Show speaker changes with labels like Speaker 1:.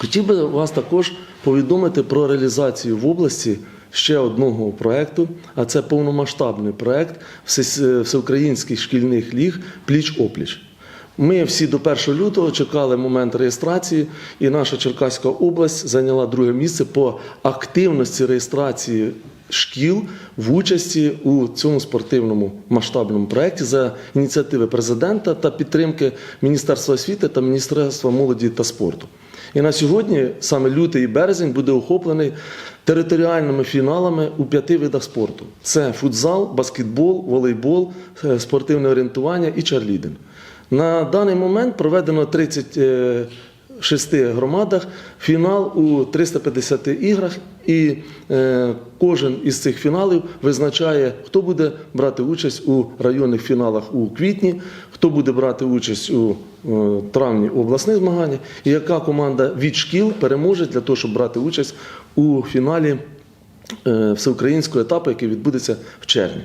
Speaker 1: Хотів би вас також повідомити про реалізацію в області ще одного проекту, а це повномасштабний проект всеукраїнських шкільних ліг пліч-опліч. Ми всі до 1 лютого чекали момент реєстрації, і наша Черкаська область зайняла друге місце по активності реєстрації шкіл в участі у цьому спортивному масштабному проєкті за ініціативи президента та підтримки Міністерства освіти та Міністерства молоді та спорту. І на сьогодні саме лютий і березень буде охоплений територіальними фіналами у п'яти видах спорту: це футзал, баскетбол, волейбол, е, спортивне орієнтування і чарлідинг. На даний момент проведено 36 громадах фінал у 350 іграх, і е, кожен із цих фіналів визначає, хто буде брати участь у районних фіналах у квітні, хто буде брати участь у е, травні обласних змаганнях, і яка команда від шкіл переможе для того, щоб брати участь у фіналі е, всеукраїнського етапу, який відбудеться в червні.